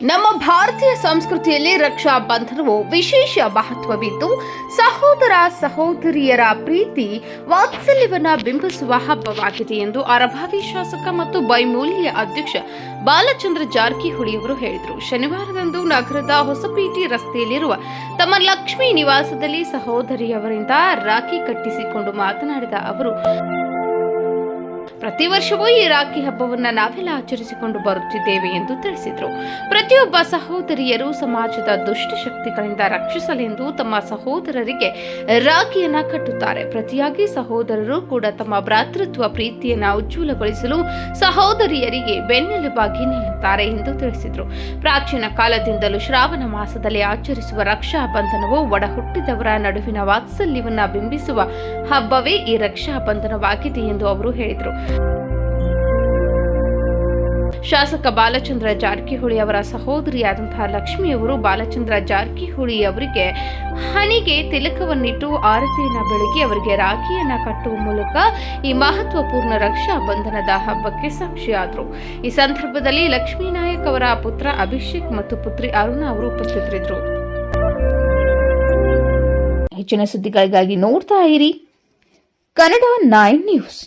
ನಮ್ಮ ಭಾರತೀಯ ಸಂಸ್ಕೃತಿಯಲ್ಲಿ ರಕ್ಷಾ ಬಂಧನವು ವಿಶೇಷ ಮಹತ್ವವಿದ್ದು, ಸಹೋದರ ಸಹೋದರಿಯರ ಪ್ರೀತಿ ವಾತ್ಸಲ್ಯವನ್ನು ಬಿಂಬಿಸುವ ಹಬ್ಬವಾಗಿದೆ ಎಂದು ಅರಭಾವಿ ಶಾಸಕ ಮತ್ತು ಬೈಮೂಲ್ಯ ಅಧ್ಯಕ್ಷ ಬಾಲಚಂದ್ರ ಜಾರಕಿಹೊಳಿ ಅವರು ಹೇಳಿದರು. ಶನಿವಾರದಂದು ನಗರದ ಹೊಸಪೇಟೆ ರಸ್ತೆಯಲ್ಲಿರುವ ತಮ್ಮ ಲಕ್ಷ್ಮಿ ನಿವಾಸದಲ್ಲಿ ಸಹೋದರಿಯವರಿಂದ ರಾಖಿ ಕಟ್ಟಿಸಿಕೊಂಡು ಮಾತನಾಡಿದ ಅವರು ಪ್ರತಿ ವರ್ಷವೂ ಈ ರಾಖಿ ಹಬ್ಬವನ್ನ ನಾವೆಲ್ಲ ಆಚರಿಸಿಕೊಂಡು ಬರುತ್ತಿದ್ದೇವೆ ಎಂದು ತಿಳಿಸಿದರು. ಪ್ರತಿಯೊಬ್ಬ ಸಹೋದರಿಯರು ಸಮಾಜದ ದುಷ್ಟಶಕ್ತಿಗಳಿಂದ ರಕ್ಷಿಸಲೆಂದು ತಮ್ಮ ಸಹೋದರರಿಗೆ ರಾಖಿಯನ್ನ ಕಟ್ಟುತ್ತಾರೆ. ಪ್ರತಿಯಾಗಿ ಸಹೋದರರು ಕೂಡ ತಮ್ಮ ಭ್ರಾತೃತ್ವ ಪ್ರೀತಿಯನ್ನ ಉಜ್ವಲಗೊಳಿಸಲು ಸಹೋದರಿಯರಿಗೆ ಬೆನ್ನೆಲುಬಾಗಿ ನಿಲ್ಲುತ್ತಾರೆ ಎಂದು ತಿಳಿಸಿದರು. ಪ್ರಾಚೀನ ಕಾಲದಿಂದಲೂ ಶ್ರಾವಣ ಮಾಸದಲ್ಲಿ ಆಚರಿಸುವ ರಕ್ಷಾ ಬಂಧನವು ಒಡಹುಟ್ಟಿದವರ ನಡುವಿನ ವಾತ್ಸಲ್ಯವನ್ನ ಬಿಂಬಿಸುವ ಹಬ್ಬವೇ ಈ ರಕ್ಷಾ ಬಂಧನವಾಗಿದೆ ಎಂದು ಅವರು ಹೇಳಿದರು. ಶಾಸಕ ಬಾಲಚಂದ್ರ ಜಾರಕಿಹೊಳಿ ಅವರ ಸಹೋದರಿಯಾದಂತಹ ಲಕ್ಷ್ಮಿಯವರು ಬಾಲಚಂದ್ರ ಜಾರಕಿಹೊಳಿ ಅವರಿಗೆ ಹನಿಗೆ ತಿಲಕವನ್ನಿಟ್ಟು ಆರತಿಯನ್ನ ಬೆಳಗ್ಗೆ ಅವರಿಗೆ ರಾಖಿಯನ್ನ ಕಟ್ಟುವ ಮೂಲಕ ಈ ಮಹತ್ವಪೂರ್ಣ ರಕ್ಷಾ ಬಂಧನದ ಹಬ್ಬಕ್ಕೆ ಸಾಕ್ಷಿಯಾದರು. ಈ ಸಂದರ್ಭದಲ್ಲಿ ಲಕ್ಷ್ಮೀ ನಾಯಕ್ ಅವರ ಪುತ್ರ ಅಭಿಷೇಕ್ ಮತ್ತು ಪುತ್ರಿ ಅರುಣ ಅವರು ಉಪಸ್ಥಿತರಿದ್ದರು. ಹೆಚ್ಚಿನ ಸುದ್ದಿಗಳಿಗಾಗಿ ನೋಡ್ತಾ ಇರಿ ಕನ್ನಡ ನೈನ್ ನ್ಯೂಸ್.